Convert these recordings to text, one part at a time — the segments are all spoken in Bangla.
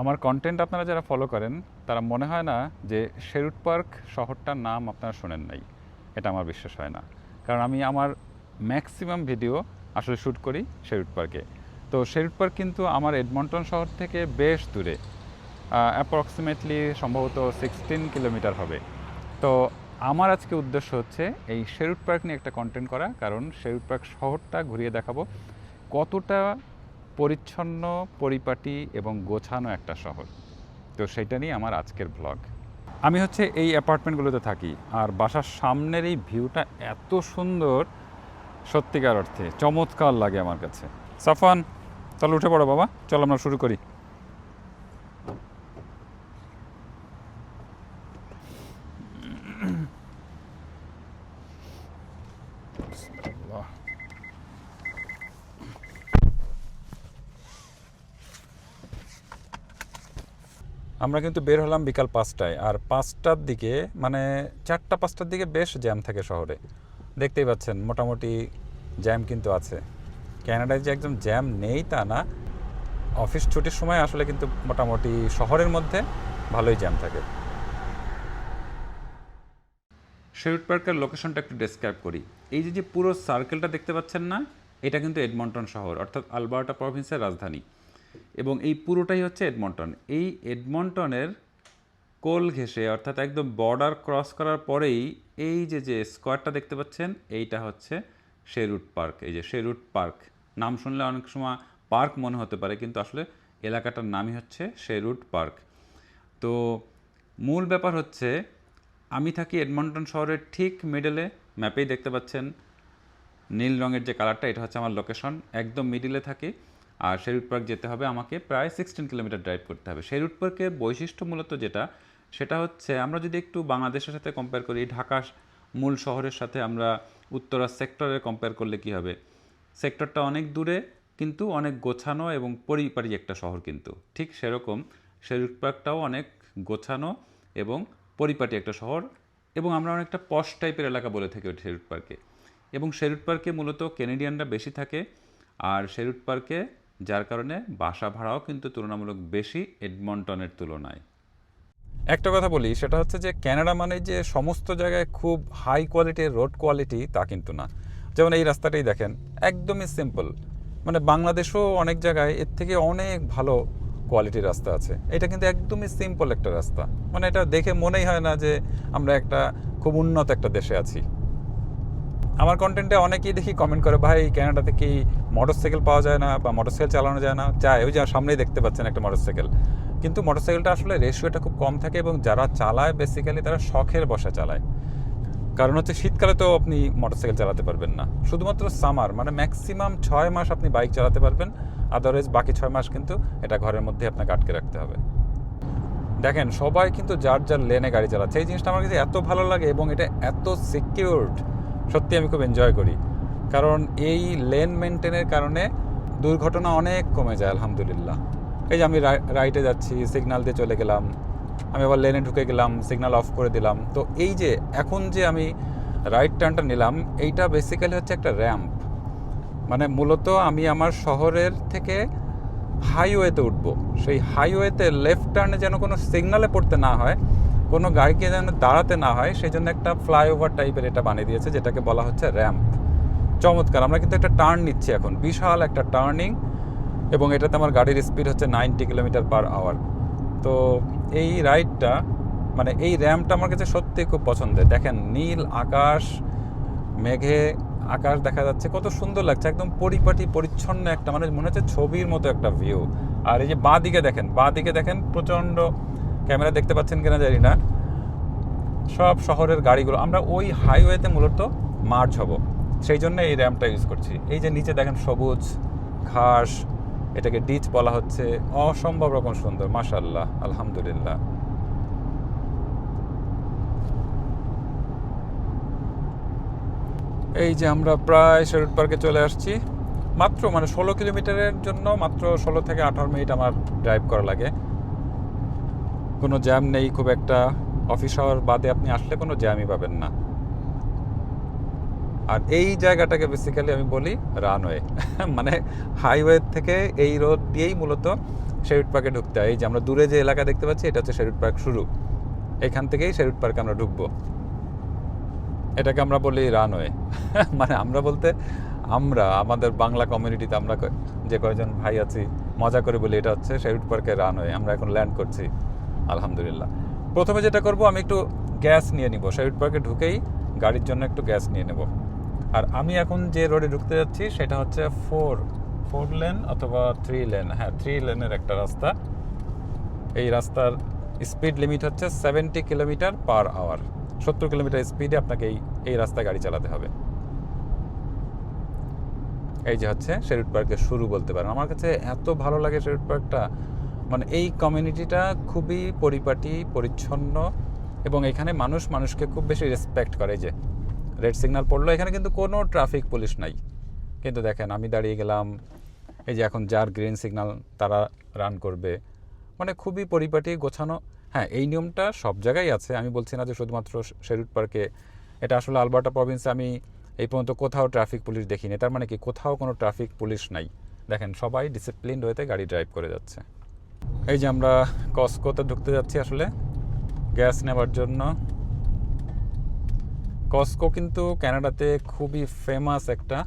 আমার কন্টেন্ট আপনারা যারা ফলো করেন, তারা মনে হয় না যে শেরুট পার্ক শহরটার নাম আপনারা শোনেন নাই। এটা আমার বিশ্বাস হয় না। কারণ আমি আমার ম্যাক্সিমাম ভিডিও আসলে শ্যুট করি শেরুট পার্কে তো শেরুট পার্ক কিন্তু আমার এডমন্টন শহর থেকে বেশ দূরে। অ্যাপ্রক্সিমেটলি সম্ভবত সিক্সটিন কিলোমিটার হবে। তো আমার আজকে উদ্দেশ্য হচ্ছে এই শেরুট পার্ক নিয়ে একটা কন্টেন্ট করা। কারণ শেরুট পার্ক শহরটা ঘুরিয়ে দেখাবো। কতটা পরিচ্ছন্ন, পরিপাটি এবং গোছানো একটা শহর। তো সেটা নিয়ে আমার আজকের ব্লগ আমি হচ্ছে এই অ্যাপার্টমেন্টগুলোতে থাকি আর বাসার সামনের এই ভিউটা এত সুন্দর, সত্যিকার অর্থে চমৎকার লাগে আমার কাছে। সাফান চলো উঠে পড়ো বাবা, চলো আমরা শুরু করি। আমরা কিন্তু বের হলাম বিকাল পাঁচটায়। আর পাঁচটার দিকে মানে চারটা, পাঁচটার দিকে বেশ জ্যাম থাকে শহরে। দেখতেই পাচ্ছেন, মোটামুটি জ্যাম কিন্তু আছে। ক্যানাডায় যে একদম জ্যাম নেই তা না। অফিস ছুটির সময় আসলে কিন্তু মোটামুটি শহরের মধ্যে ভালোই জ্যাম থাকে। শেরুট পার্কের লোকেশনটা একটু ডেসক্রাইব করি। এই যে যে পুরো সার্কেলটা দেখতে পাচ্ছেন না, এটা কিন্তু এডমন্টন শহর, অর্থাৎ আলবার্টা প্রভিন্সের রাজধানী। এবং এই পুরোটাই হচ্ছে এডমন্টন। এই এডমন্টনের কোল ঘেঁষে, অর্থাৎ একদম বর্ডার ক্রস করার পরেই এই যে যে স্কোয়ারটা দেখতে পাচ্ছেন, এইটা হচ্ছে শেরুট পার্ক এই যে শেরুট পার্ক নাম শুনলে অনেক সময় পার্ক মনে হতে পারে, কিন্তু আসলে এলাকাটার নামই হচ্ছে শেরুট পার্ক তো মূল ব্যাপার হচ্ছে, আমি থাকি এডমন্টন শহরের ঠিক মিডলে ম্যাপেই দেখতে পাচ্ছেন। নীল রঙের যে কালারটা এটা হচ্ছে আমার লোকেশন একদম মিডিলে থাকে। আর শেরুট পার্ক যেতে হবে আমাকে প্রায় সিক্সটিন কিলোমিটার ড্রাইভ করতে হবে। শেরুট পার্কের বৈশিষ্ট্য মূলত যেটা, সেটা হচ্ছে আমরা যদি একটু বাংলাদেশের সাথে কম্পেয়ার করি ঢাকা মূল শহরের সাথে আমরা উত্তরা সেক্টরে কম্পেয়ার করলে কি হবে? সেক্টরটা অনেক দূরে, কিন্তু অনেক গোছানো এবং পরিপাটি একটা শহর কিন্তু। ঠিক সেরকম শেরুট পার্কটাও অনেক গোছানো এবং পরিপাটি একটা শহর এবং আমরা অনেকটা পশ টাইপের এলাকা বলে থাকি ওই শেরুট পার্কে। এবং শেরুট পার্কে মূলত কেনেডিয়ানরা বেশি থাকে, আর শেরুট পার্কে যার কারণে বাসা ভাড়াও কিন্তু তুলনামূলক বেশি এডমন্টনের তুলনায়। একটা কথা বলি, সেটা হচ্ছে যে ক্যানাডা মানে যে সমস্ত জায়গায় খুব হাই কোয়ালিটির রোড কোয়ালিটি তা কিন্তু না। যেমন এই রাস্তাটাই দেখেন, একদমই সিম্পল মানে বাংলাদেশও অনেক জায়গায় এর থেকে অনেক ভালো কোয়ালিটির রাস্তা আছে। এটা কিন্তু একদমই সিম্পল একটা রাস্তা। মানে এটা দেখে মনেই হয় না যে আমরা একটা খুব উন্নত একটা দেশে আছি। আমার কন্টেন্টে অনেকেই দেখি কমেন্ট করে, ভাই ক্যানাডাতে কি মোটরসাইকেল পাওয়া যায় না বা মোটরসাইকেল চালানো যায় না? যায়, ওই যে সামনেই দেখতে পাচ্ছেন একটা মোটরসাইকেল কিন্তু মোটরসাইকেলটা আসলে রেশিওটা খুব কম থাকে এবং যারা চালায় বেসিক্যালি তারা শখের বসে চালায়। কারণ হচ্ছে শীতকালে তো আপনি মোটরসাইকেল চালাতে পারবেন না। শুধুমাত্র সামার মানে ম্যাক্সিমাম ছয় মাস আপনি বাইক চালাতে পারবেন আদারওয়াইজ বাকি ছয় মাস কিন্তু এটা ঘরের মধ্যে আপনাকে আটকে রাখতে হবে। দেখেন, সবাই কিন্তু যার যার লেনে গাড়ি চালাচ্ছে। এই জিনিসটা আমার কাছে এত ভালো লাগে এবং এটা এত সিকিউরড সত্যি আমি খুব এনজয় করি। কারণ এই লেন মেনটেনের কারণে দুর্ঘটনা অনেক কমে যায়, আলহামদুলিল্লাহ। এই যে আমি রাই- রাইটে যাচ্ছি সিগনাল দিয়ে চলে গেলাম, আমি আবার লেনে ঢুকে গেলাম সিগনাল অফ করে দিলাম। তো এই যে এখন যে আমি রাইট টার্নটা নিলাম, এইটা বেসিক্যালি হচ্ছে একটা র্যাম্প মানে মূলত আমি আমার শহরের থেকে হাইওয়েতে উঠবো। সেই হাইওয়েতে লেফট টার্নে যেন কোনো সিগনালে পড়তে না হয় কোনো গাড়িকে যেন দাঁড়াতে না হয় সেই জন্য একটা ফ্লাইওভার টাইপের এটা বানিয়ে দিয়েছে, যেটাকে বলা হচ্ছে র্যাম্প চমৎকার, আমরা কিন্তু একটা টার্ন নিচ্ছি এখন। বিশাল একটা টার্নিং এবং এটাতে আমার গাড়ির স্পিড হচ্ছে নাইনটি কিলোমিটার পার আওয়ার তো এই রাইডটা মানে এই র্যাম্পটা আমার কাছে সত্যি খুব পছন্দের। দেখেন, নীল আকাশ, মেঘে আকাশ দেখা যাচ্ছে, কত সুন্দর লাগছে। একদম পরিপাটি, পরিচ্ছন্ন একটা মানে মনে হচ্ছে ছবির মতো একটা ভিউ আর এই যে বাঁ দিকে দেখেন বাঁ দিকে দেখেন প্রচণ্ড ক্যামেরা দেখতে পাচ্ছেন কিনা জানি না। সব শহরের গাড়িগুলো, আমরা ওই হাইওয়েতে মূলত মার্চ হব। সেই জন্য এই র্যাম্পটা ইউজ করছি। এই যে নিচে দেখেন সবুজ ঘাস, এটাকে ডিচ বলা হচ্ছে। অসম্ভব রকম সুন্দর মাশাল্লাহ আলহামদুলিল্লাহ। এই যে আমরা প্রায় শেরুট পার্কে চলে আসছি। মাত্র মানে ষোলো কিলোমিটারের জন্য মাত্র ষোলো থেকে আঠারো মিনিট আমার ড্রাইভ করা লাগে। কোনো জ্যাম নেই, খুব একটা অফিস আওয়ার বাদে আপনি আসলে কোনো জ্যামই পাবেন না। আর এই জায়গাটাকে বেসিক্যালি আমি বলি রানওয়ে মানে হাইওয়ে থেকে এই রোড দিয়েই মূলত শেরুট পার্কে ঢুকতে হয়। এই যে আমরা দূরে যে এলাকা দেখতে পাচ্ছি, এটা হচ্ছে শেরুট পার্ক শুরু। এখান থেকেই শেরুট পার্কে আমরা ঢুকবো। এটাকে আমরা বলি রানওয়ে মানে আমরা বলতে আমরা, আমাদের বাংলা কমিউনিটিতে আমরা যে কয়জন ভাই আছি, মজা করে বলি এটা হচ্ছে শেরুট পার্কের রানওয়ে আমরা এখন ল্যান্ড করছি। আলহামদুলিল্লাহ। প্রথমে যেটা করব, আমি একটু গ্যাস নিয়ে নিব। শেরুট পার্কে ঢুকেই গাড়ির জন্য একটু গ্যাস নিয়ে নেব। আর আমি এখন যে রোডে ঢুকতে যাচ্ছি, সেটা হচ্ছে ফোর ফোর লেন অথবা থ্রি লেন হ্যাঁ থ্রি লেনের একটা রাস্তা। এই রাস্তার স্পিড লিমিট হচ্ছে সেভেন্টি কিলোমিটার পার আওয়ার সত্তর কিলোমিটার স্পিডে আপনাকে এই এই রাস্তায় গাড়ি চালাতে হবে। এই যে হচ্ছে শেরুট পার্কের শুরু বলতে পারেন। আমার কাছে এত ভালো লাগে শেরুট পার্কটা মানে এই কমিউনিটিটা খুবই পরিপাটি, পরিচ্ছন্ন এবং এখানে মানুষ মানুষকে খুব বেশি রেসপেক্ট করে যে রেড সিগনাল পড়ল। এখানে কিন্তু কোনো ট্রাফিক পুলিশ নাই। কিন্তু দেখেন, আমি দাঁড়িয়ে গেলাম, এই যে এখন যার গ্রিন সিগনাল তারা রান করবে। মানে খুবই পরিপাটি, গোছানো। হ্যাঁ এই নিয়মটা সব জায়গায় আছে। আমি বলছি না যে শুধুমাত্র শেরুট পার্কে। এটা আসলে আলবার্টা প্রভিন্সে আমি এই পর্যন্ত কোথাও ট্রাফিক পুলিশ দেখিনি। তার মানে কি, কোথাও কোনো ট্রাফিক পুলিশ নাই। দেখেন, সবাই ডিসিপ্লিনড হয়েতে গাড়ি ড্রাইভ করে যাচ্ছে। এই যে আমরা কসকোতে ঢুকতে যাচ্ছি আসলে। গ্যাস নেওয়ার জন্য। কসকো কিন্তু কানাডাতে খুবই ফেমাস একটা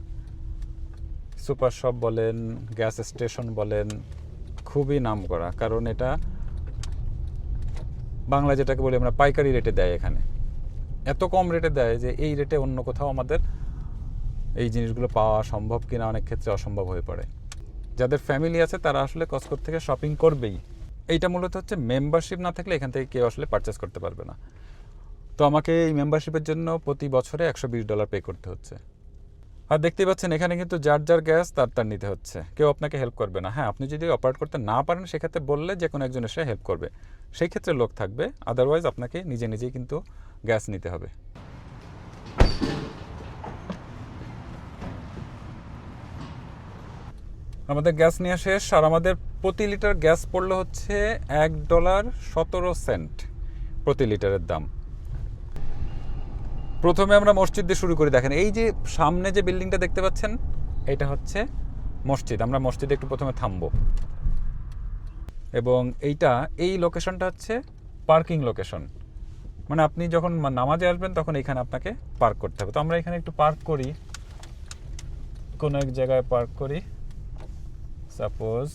সুপার শপ বলেন, গ্যাস স্টেশন বলেন, খুবই নাম করা। কারণ এটা বাংলা যেটাকে বলি আমরা পাইকারি রেটে দেয় এখানে। এত কম রেটে দেয় যে এই রেটে অন্য কোথাও আমাদের এই জিনিসগুলো পাওয়া সম্ভব কিনা অনেক ক্ষেত্রে অসম্ভব হয়ে পড়ে। যাদের ফ্যামিলি আছে, তারা আসলে কসকোর থেকে শপিং করবেই। এইটা মূলত হচ্ছে মেম্বারশিপ না থাকলে এখান থেকে কেউ আসলে পারচেস করতে পারবে না। তো আমাকে এই মেম্বারশিপের জন্য প্রতি বছরে একশো বিশ ডলার পে করতে হচ্ছে। আর দেখতেই পাচ্ছেন, এখানে কিন্তু যার যার গ্যাস তার তার নিতে হচ্ছে। কেউ আপনাকে হেল্প করবে না। হ্যাঁ আপনি যদি অপারেট করতে না পারেন, সেক্ষেত্রে বললে যে কোনো একজন এসে হেল্প করবে। সেই ক্ষেত্রে লোক থাকবে আদারওয়াইজ আপনাকে নিজে নিজেই কিন্তু গ্যাস নিতে হবে। আমাদের গ্যাস নেওয়া শেষ, আর আমাদের প্রতি লিটার গ্যাস পড়ল হচ্ছে এক ডলার সতেরো সেন্ট প্রতি লিটারের দাম। প্রথমে আমরা মসজিদ দিয়ে শুরু করি, দেখেন এই যে সামনে যে বিল্ডিংটা দেখতে পাচ্ছেন, এটা হচ্ছে মসজিদ। আমরা মসজিদে একটু প্রথমে থামবো। এবং এইটা, এই লোকেশনটা হচ্ছে পার্কিং লোকেশন। মানে আপনি যখন নামাজে আসবেন, তখন এখানে আপনাকে পার্ক করতে হবে। তো আমরা এখানে একটু পার্ক করি। কোনো এক জায়গায় পার্ক করি। সাপোজ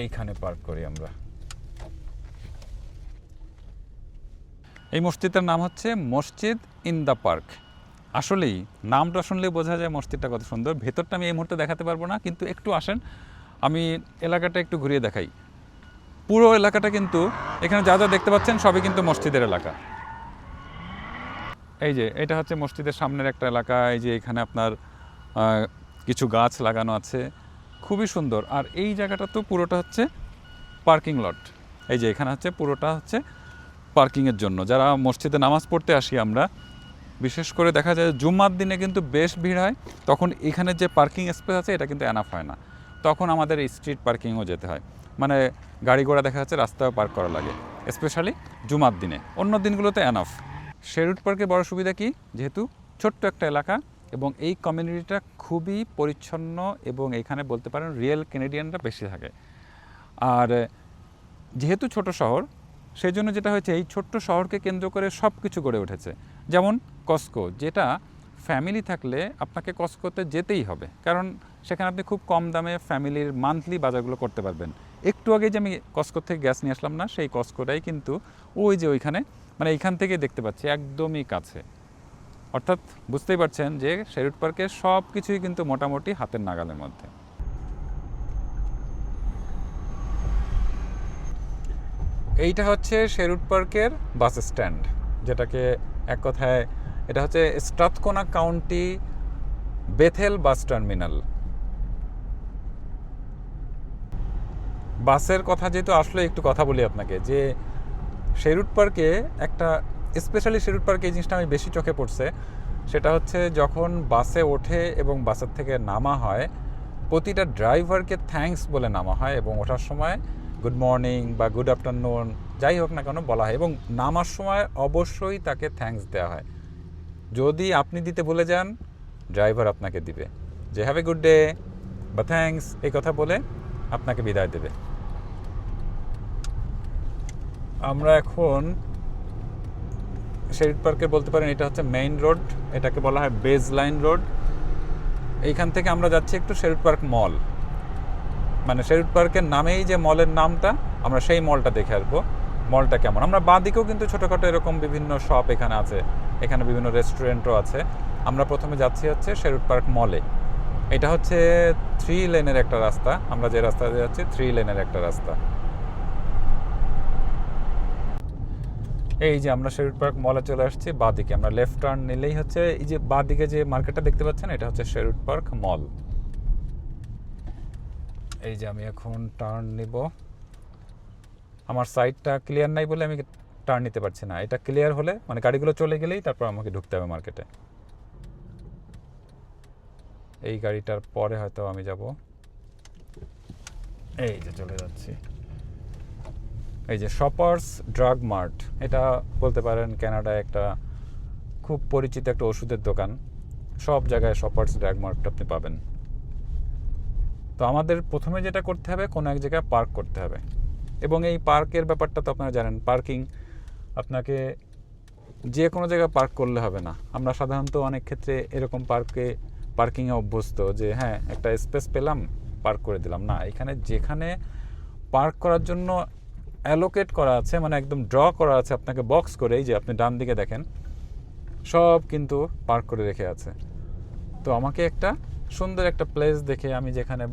এইখানে পার্ক করি আমরা। এই মসজিদটার নাম হচ্ছে মসজিদ ইন দ্য পার্ক। আসলেই নামটা শুনলে বোঝা যায় মসজিদটা কত সুন্দর। ভেতরটা আমি এই মুহূর্তে দেখাতে পারব না, কিন্তু একটু আসেন, আমি এলাকাটা একটু ঘুরিয়ে দেখাই। পুরো এলাকাটা কিন্তু, এখানে যা যা দেখতে পাচ্ছেন সবই কিন্তু মসজিদের এলাকা। এই যে, এটা হচ্ছে মসজিদের সামনের একটা এলাকা, এই যে এখানে আপনার কিছু গাছ লাগানো আছে। খুবই সুন্দর। আর এই জায়গাটা তো পুরোটা হচ্ছে পার্কিং লট। এই যে এখানে হচ্ছে পুরোটা হচ্ছে পার্কিংয়ের জন্য। যারা মসজিদে নামাজ পড়তে আসি আমরা, বিশেষ করে দেখা যায় জুম্মার দিনে কিন্তু বেশ ভিড় হয়, তখন এখানে যে পার্কিং স্পেস আছে, এটা কিন্তু অ্যানাফ হয় না। তখন আমাদের স্ট্রিট পার্কিংও যেতে হয়। মানে গাড়ি ঘোড়া দেখা যাচ্ছে রাস্তায় পার্ক করা লাগে। স্পেশালি জুমার দিনে। অন্য দিনগুলোতে অ্যানাফ শেরুট পার্কে বড় সুবিধা কি? যেহেতু ছোট্ট একটা এলাকা এবং এই কমিউনিটিটা খুবই পরিচ্ছন্ন এবং এখানে বলতে পারেন রিয়েল কেনেডিয়ানরা বেশি থাকে। আর যেহেতু ছোট শহর সেই জন্য যেটা হয়েছে, এই ছোট্ট শহরকে কেন্দ্র করে সব কিছু গড়ে উঠেছে। যেমন কস্কো যেটা ফ্যামিলি থাকলে আপনাকে কস্কোতে যেতেই হবে। কারণ সেখানে আপনি খুব কম দামে ফ্যামিলির মান্থলি বাজারগুলো করতে পারবেন। একটু আগে যে আমি কস্কো থেকে গ্যাস নিয়ে আসলাম না, সেই কস্কোটাই কিন্তু ওই যে ওইখানে মানে এইখান থেকে দেখতে পাচ্ছি, একদমই কাছে। অর্থাৎ বুঝতেই পারছেন যে শেরুট পার্কের সব কিছুই কিন্তু মোটামুটি হাতের নাগালের মধ্যে। এইটা হচ্ছে শেরুট পার্কের বাস স্ট্যান্ড, যেটাকে এক কথায় এটা হচ্ছে Strathcona County Bethel bus terminal. বাসের কথা যেহেতু আসলে, একটু কথা বলি আপনাকে, যে শেরুট পার্কে একটা স্পেশালি শেরুট পার্কে এই জিনিসটা আমি বেশি চোখে পড়ছে। সেটা হচ্ছে যখন বাসে ওঠে এবং বাসের থেকে নামা হয়, প্রতিটা ড্রাইভারকে থ্যাঙ্কস বলে নামা হয় এবং ওঠার সময় গুড মর্নিং বা গুড আফটারনুন, যাই হোক না কেন বলা হয় এবং নামার সময় অবশ্যই তাকে থ্যাঙ্কস দেওয়া হয়। যদি আপনি দিতে ভুলে যান, ড্রাইভার আপনাকে দিবে। যে হ্যাভ এ গুড ডে বা থ্যাঙ্কস এই কথা বলে আপনাকে বিদায় দেবে। আমরা এখন শেরিড পার্কে বলতে পারেন, এটা হচ্ছে মেইন রোড এটাকে বলা হয় বেজ লাইন রোড এইখান থেকে আমরা যাচ্ছি একটু শেরিড পার্ক মল মানে শেরিড পার্কের নামেই যে মলের নামটা, আমরা সেই মলটা দেখে আসব। মলটা কেমন? আমরা বাঁ দিকেও কিন্তু ছোটোখাটো এরকম বিভিন্ন শপ এখানে আছে, এখানে বিভিন্ন রেস্টুরেন্টও আছে। আমরা প্রথমে যাচ্ছি হচ্ছে শেরুট পার্ক মলে এটা হচ্ছে থ্রি লেনের একটা রাস্তা। আমরা যে রাস্তা দিয়ে যাচ্ছি থ্রি লেনের একটা রাস্তা। এই যে আমরা শেরুট পার্ক মলে চলে আসছি, বাঁদিকে। আমরা লেফট টার্ন নিলেই হচ্ছে এই যে বাঁদিকে যে মার্কেটটা দেখতে পাচ্ছেন, এটা হচ্ছে শেরুট পার্ক মল এই যে আমি এখন টার্ন নিব। আমার সাইডটা ক্লিয়ার নাই বলে আমি টার্ন নিতে পারছি না। এটা ক্লিয়ার হলে মানে গাড়িগুলো চলে গেলেই তারপর আমাকে ঢুকতে হবে মার্কেটে এই গাড়িটার পরে হয়তো আমি যাব। এই যে চলে যাচ্ছি। এই যে শপার্স ড্রাগ মার্ট এটা বলতে পারেন ক্যানাডায় একটা খুব পরিচিত একটা ওষুধের দোকান। সব জায়গায় শপার্স ড্রাগ মার্ট আপনি পাবেন। তো আমাদের প্রথমে যেটা করতে হবে, কোনো এক জায়গায় পার্ক করতে হবে। এবং এই পার্কের ব্যাপারটা তো আপনারা জানেন পার্কিং আপনাকে যে কোনো জায়গায় পার্ক করলে হবে না। আমরা সাধারণত অনেক ক্ষেত্রে এরকম পার্কে পার্কিংয়ে অভ্যস্ত যে হ্যাঁ একটা স্পেস পেলাম পার্ক করে দিলাম। না, এখানে যেখানে পার্ক করার জন্য অ্যালোকেট করা আছে মানে একদম ড্র করা আছে আপনাকে বক্স করে এই যে আপনি ডান দিকে দেখেন, সব কিন্তু পার্ক করে রেখে আছে। তো আমাকে একটা সুন্দর একটা প্লেস দেখে আমি যেখানে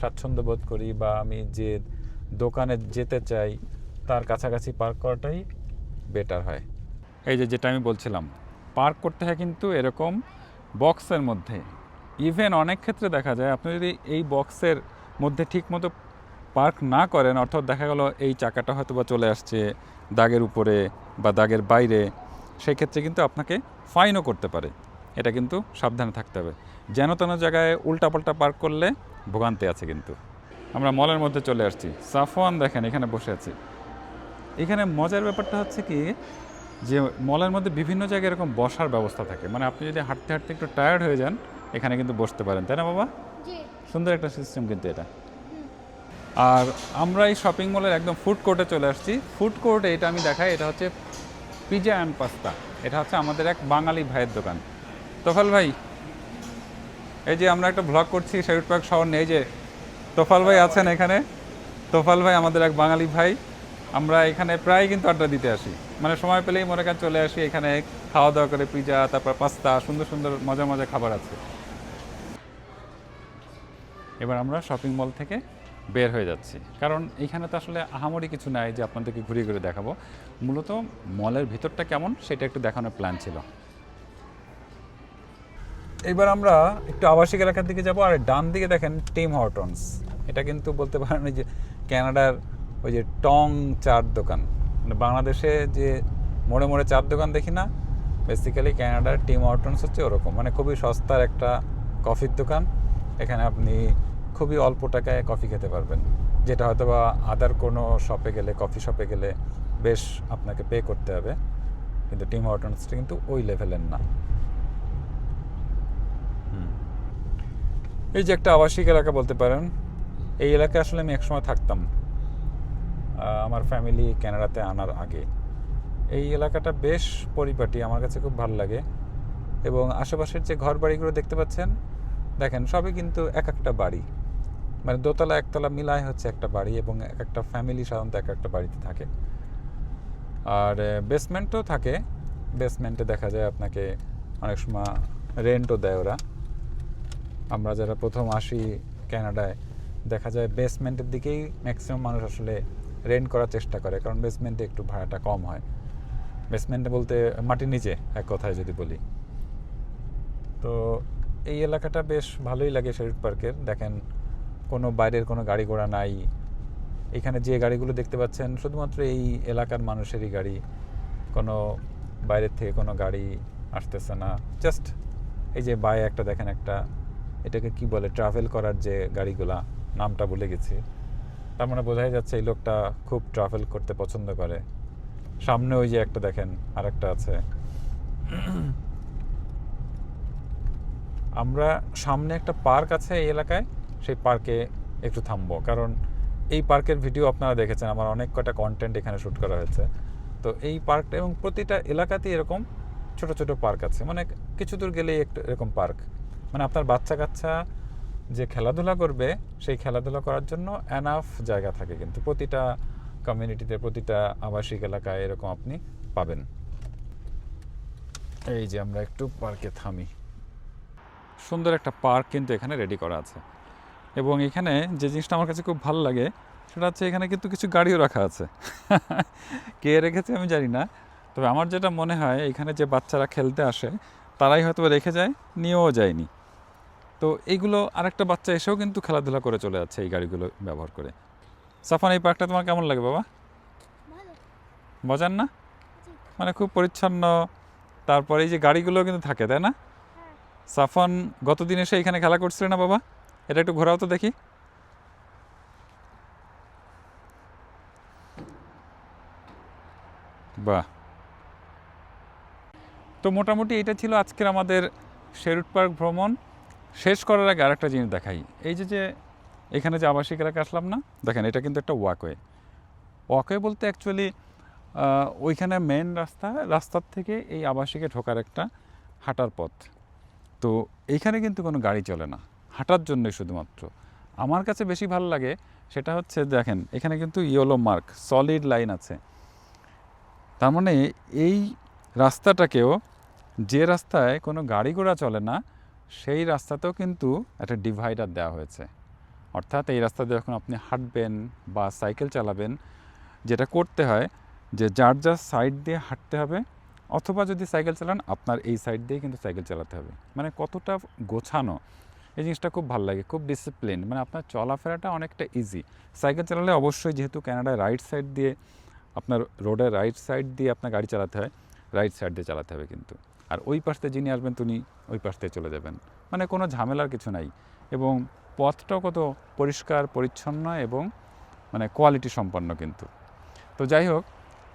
স্বাচ্ছন্দ্য বোধ করি বা আমি যে দোকানে যেতে চাই, তার কাছাকাছি পার্ক করাটাই বেটার হয়। এই যে যেটা আমি বলছিলাম পার্ক করতে হয় কিন্তু এরকম বক্সের মধ্যে। ইভেন অনেক ক্ষেত্রে দেখা যায়, আপনি যদি এই বক্সের মধ্যে ঠিকমতো পার্ক না করেন অর্থাৎ দেখা গেল এই চাকাটা হয়তো বা চলে আসছে দাগের উপরে বা দাগের বাইরে সেই ক্ষেত্রে কিন্তু আপনাকে ফাইনও করতে পারে। এটা কিন্তু সাবধানে থাকতে হবে। যেন তেন জায়গায় উল্টাপাল্টা পার্ক করলে ভোগান্তি আছে কিন্তু। আমরা মলের মধ্যে চলে আসছি। সাফওয়ান দেখেন এখানে বসে আছি। এখানে মজার ব্যাপারটা হচ্ছে কি যে মলের মধ্যে বিভিন্ন জায়গায় এরকম বসার ব্যবস্থা থাকে। মানে আপনি যদি হাঁটতে হাঁটতে একটু টায়ার্ড হয়ে যান এখানে কিন্তু বসতে পারেন। তাই না বাবা? সুন্দর একটা সিস্টেম কিন্তু এটা। আর আমরা এই শপিং মলের একদম ফুড কোর্টে চলে আসছি। ফুড কোর্টে এটা আমি দেখাই, এটা হচ্ছে পিজা অ্যান্ড পাস্তা এটা হচ্ছে আমাদের এক বাঙালি ভাইয়ের দোকান। তোফাল ভাই, এই যে আমরা একটা ভ্লগ করছি শেরুট পার্ক শহর নিয়ে এই যে তোফাল ভাই আছেন এখানে। তোফাল ভাই আমাদের এক বাঙালি ভাই। আমরা এখানে প্রায় কিন্তু আড্ডা দিতে আসি। মানে সময় পেলেই মনে করেন চলে আসি, এখানে খাওয়া দাওয়া করে পিজা তারপর পাস্তা সুন্দর সুন্দর মজা মজা খাবার আছে। এবার আমরা শপিং মল থেকে বের হয়ে যাচ্ছি। কারণ এখানে তো আসলে আহামরি কিছু নাই যে আপনাদেরকে ঘুরিয়ে ঘুরে দেখাবো। মূলত মলের ভিতরটা কেমন সেটা একটু দেখানোর প্ল্যান ছিল। এবার আমরা একটু আবাসিক এলাকার দিকে যাব আর ডান দিকে দেখেন টিম হর্টনস। এটা কিন্তু বলতে পারেন যে ক্যানাডার ওই যে টং চার দোকান। মানে বাংলাদেশে যে মোড়ে মোড়ে চার দোকান দেখি না বেসিক্যালি ক্যানাডার টিম হর্টনস হচ্ছে ওরকম। মানে খুবই সস্তার একটা কফির দোকান। এখানে আপনি খুবই অল্প টাকায় কফি খেতে পারবেন, যেটা হয়তো বা আদার কোনো শপে গেলে কফি শপে গেলে বেশ আপনাকে পে করতে হবে, কিন্তু টিম হর্টনসটা কিন্তু ওই লেভেলের না। এই যে একটা আবাসিক এলাকা বলতে পারেন, এই এলাকায় আসলে আমি একসময় থাকতাম আমার ফ্যামিলি কানাডাতে আনার আগে। এই এলাকাটা বেশ পরিপাটি, আমার কাছে খুব ভালো লাগে। এবং আশেপাশের যে ঘর বাড়িগুলো দেখতে পাচ্ছেন, দেখেন সবই কিন্তু এক একটা বাড়ি। মানে দোতলা, একতলা মিলায় হচ্ছে একটা বাড়ি এবং এক একটা ফ্যামিলি সাধারণত এক একটা বাড়িতে থাকে। আর বেসমেন্টও থাকে। বেসমেন্টে দেখা যায় আপনাকে অনেক সময় রেন্টও দেয় ওরা। আমরা যারা প্রথম আসি কানাডায় দেখা যায় বেসমেন্টের দিকেই ম্যাক্সিমাম মানুষ আসলে রেন্ট করার চেষ্টা করে, কারণ বেসমেন্টে একটু ভাড়াটা কম হয়। বেসমেন্টে বলতে মাটির নিচে, এক কথায় যদি বলি। তো এই এলাকাটা বেশ ভালোই লাগে শেরিট পার্কের দেখেন কোনো বাইরের কোনো গাড়ি ঘোড়া নাই। এখানে যে গাড়িগুলো দেখতে পাচ্ছেন, শুধুমাত্র এই এলাকার মানুষেরই গাড়ি। কোনো বাইরের থেকে কোনো গাড়ি আসতেছে না। জাস্ট এই যে বাই একটা দেখেন একটা, এটাকে কি বলে ট্রাভেল করার যে গাড়িগুলা, নামটা ভুলে গেছি। তার মানে বোঝাই যাচ্ছে এই লোকটা খুব ট্রাভেল করতে পছন্দ করে। সামনে ওই যে একটা দেখেন আর একটা আছে। আমরা সামনে একটা পার্ক আছে এই এলাকায়। সেই পার্কে একটু থামবো। কারণ এই পার্কের ভিডিও আপনারা দেখেছেন, আমার অনেক কটা কন্টেন্ট এখানে শ্যুট করা হয়েছে। তো এই পার্কটা এবং প্রতিটা এলাকাতেই এরকম ছোট ছোট পার্ক আছে। মানে কিছু দূর গেলেই একটু এরকম পার্ক। মানে আপনার বাচ্চা কাচ্চা যে খেলাধুলা করবে, সেই খেলাধুলা করার জন্য অ্যানাফ জায়গা থাকে কিন্তু। প্রতিটা কমিউনিটিতে প্রতিটা আবাসিক এলাকায় এরকম আপনি পাবেন। এই যে আমরা একটু পার্কে থামি। সুন্দর একটা পার্ক কিন্তু এখানে রেডি করা আছে। এবং এখানে যে জিনিসটা আমার কাছে খুব ভালো লাগে সেটা হচ্ছে এখানে কিন্তু কিছু গাড়িও রাখা আছে। কে রেখেছে আমি জানি না তবে আমার যেটা মনে হয় এখানে যে বাচ্চারা খেলতে আসে তারাই হয়তো রেখে যায় নিয়েও যায়নি। তো এইগুলো আরেকটা বাচ্চা এসেও কিন্তু খেলাধুলা করে চলে যাচ্ছে এই গাড়িগুলো ব্যবহার করে। সাফান এই পার্কটা তোমার কেমন লাগে বাবা? মজার না? মানে খুব পরিচ্ছন্ন তারপরে এই যে গাড়িগুলো কিন্তু থাকে তাই না? হ্যাঁ। সাফান গতদিন এসে এখানে খেলা করছিল না বাবা? এটা একটু ঘোরাও তো দেখি। বাহ। তো মোটামুটি এটা ছিল আজকের আমাদের শেরুট পার্ক ভ্রমণ। শেষ করার আগে আরেকটা জিনিস দেখাই। এই যে যে এখানে যে আবাসিক এলাকা আসলাম না, দেখেন এটা কিন্তু একটা ওয়াকওয়ে ওয়াকওয়ে বলতে অ্যাকচুয়ালি ওইখানে মেন রাস্তা, রাস্তার থেকে এই আবাসিকে ঢোকার একটা হাঁটার পথ। তো এইখানে কিন্তু কোনো গাড়ি চলে না। হাঁটার জন্যই শুধুমাত্র। আমার কাছে বেশি ভালো লাগে সেটা হচ্ছে দেখেন, এখানে কিন্তু ইয়েলো মার্ক সলিড লাইন আছে। তার মানে এই রাস্তাটাকেও যে রাস্তায় কোনো গাড়ি ঘোড়া চলে না, সেই রাস্তাতেও কিন্তু একটা ডিভাইডার দেওয়া হয়েছে। অর্থাৎ এই রাস্তা দিয়ে যখন আপনি হাঁটবেন বা সাইকেল চালাবেন, যেটা করতে হয় যে যার যার সাইড দিয়ে হাঁটতে হবে, অথবা যদি সাইকেল চালান, আপনার এই সাইড দিয়ে কিন্তু সাইকেল চালাতে হবে। মানে কতটা গোছানো। এই জিনিসটা খুব ভালো লাগে, খুব ডিসিপ্লিন মানে আপনার চলাফেরাটা অনেকটা ইজি সাইকেল চালালে অবশ্যই যেহেতু ক্যানাডায় রাইট সাইড দিয়ে, আপনার রোডের রাইট সাইড দিয়ে আপনার গাড়ি চালাতে হয় রাইট সাইড দিয়ে চালাতে হবে কিন্তু। আর ওই পাশ যিনি আসবেন তিনি ওই পাশ থেকে চলে যাবেন। মানে কোনো ঝামেলার কিছু নাই। এবং পথটাও কত পরিষ্কার, পরিচ্ছন্ন এবং মানে কোয়ালিটি সম্পন্ন কিন্তু। তো যাই হোক,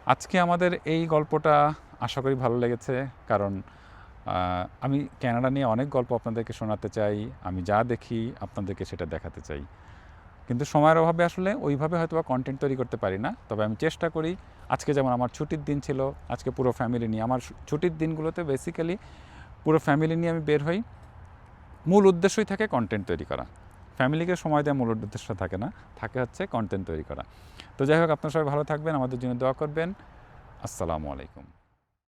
আজকে আমাদের এই গল্পটা আশা করি ভালো লেগেছে। কারণ আমি ক্যানাডা নিয়ে অনেক গল্প আপনাদেরকে শোনাতে চাই, আমি যা দেখি আপনাদেরকে সেটা দেখাতে চাই। কিন্তু সময়ের অভাবে আসলে ওইভাবে হয়তো বা কন্টেন্ট তৈরি করতে পারি না। তবে আমি চেষ্টা করি, আজকে যেমন আমার ছুটির দিন ছিল, আজকে পুরো ফ্যামিলি নিয়ে, আমার ছুটির দিনগুলোতে বেসিক্যালি পুরো ফ্যামিলি নিয়ে আমি বের হই। মূল উদ্দেশ্যই থাকে কন্টেন্ট তৈরি করা। ফ্যামিলিকে সময় দেওয়া মূল উদ্দেশ্য থাকে না, থাকে হচ্ছে কন্টেন্ট তৈরি করা। তো যাই হোক, আপনারা সবাই ভালো থাকবেন, আমাদের জন্য দোয়া করবেন। আসসালামু আলাইকুম।